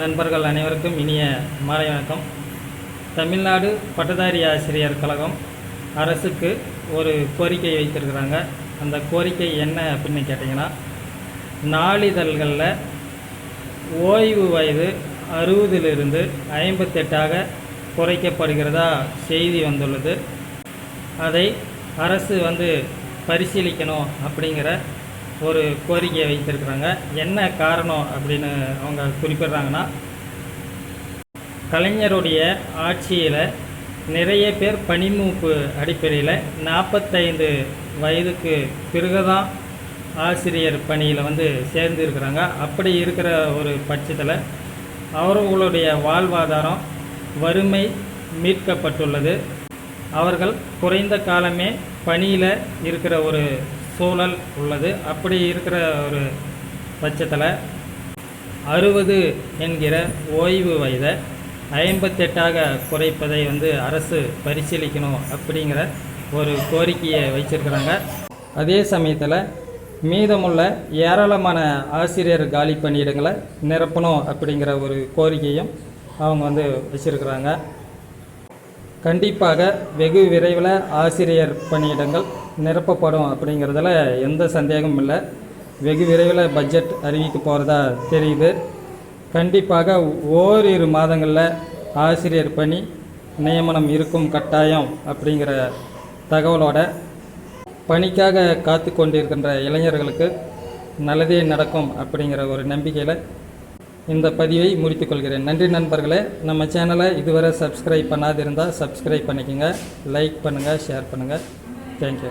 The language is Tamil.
நண்பர்கள் அனைவருக்கும் இனிய மாலை வணக்கம். தமிழ்நாடு பட்டதாரி ஆசிரியர் கழகம் அரசுக்கு ஒரு கோரிக்கை வைத்திருக்கிறாங்க. அந்த கோரிக்கை என்ன அப்படின்னு கேட்டிங்கன்னா நாளிதழ்களில் ஓய்வு வயது அறுபதிலிருந்து ஐம்பத்தெட்டாக குறைக்கப்படுகிறதா செய்தி வந்துள்ளது. அதை அரசு வந்து பரிசீலிக்கணும் அப்படிங்கிற ஒரு கோரிக்கையை வைத்திருக்கிறாங்க. என்ன காரணம் அப்படின்னு அவங்க குறிப்பிடுறாங்கன்னா கலைஞருடைய ஆட்சியில் நிறைய பேர் பணிமூப்பு அடிப்படையில் நாற்பத்தைந்து வயதுக்கு பிறகுதான் ஆசிரியர் பணியில் வந்து சேர்ந்து இருக்கிறாங்க. அப்படி இருக்கிற ஒரு பட்சத்தில் அவர்களுடைய வாழ்வாதாரம் வறுமை மீட்கப்பட்டுள்ளது. அவர்கள் குறைந்த காலமே பணியில் இருக்கிற ஒரு சூழல் உள்ளது. அப்படி இருக்கிற ஒரு பட்சத்தில் அறுபது என்கிற ஓய்வு வயதை ஐம்பத்தெட்டாக குறைப்பதை வந்து அரசு பரிசீலிக்கணும் அப்படிங்கிற ஒரு கோரிக்கையை வச்சுருக்குறாங்க. அதே சமயத்தில் மீதமுள்ள ஏராளமான ஆசிரியர் காலி பணியிடங்களை நிரப்பணும் அப்படிங்கிற ஒரு கோரிக்கையும் அவங்க வந்து வச்சுருக்குறாங்க. கண்டிப்பாக வெகு விரைவில் ஆசிரியர் பணியிடங்கள் நிரப்பப்படும் அப்படிங்கிறதுல எந்த சந்தேகமும் இல்லை. வெகு விரைவில் பட்ஜெட் அறிவிக்க போகிறதா தெரியுது. கண்டிப்பாக ஓரிரு மாதங்களில் ஆசிரியர் பணி நியமனம் இருக்கும் கட்டாயம் அப்படிங்கிற தகவலோட பணிக்காக காத்து கொண்டிருக்கின்ற இளைஞர்களுக்கு நல்லதே நடக்கும் அப்படிங்கிற ஒரு நம்பிக்கையில் இந்த பதிவை முடித்துக்கொள்கிறேன் நன்றி நண்பர்களே. நம்ம சேனலை இதுவரை சப்ஸ்கிரைப் பண்ணாதிருந்தால் சப்ஸ்கிரைப் பண்ணிக்கோங்க. லைக் பண்ணுங்கள் ஷேர் பண்ணுங்கள் தேங்க்யூ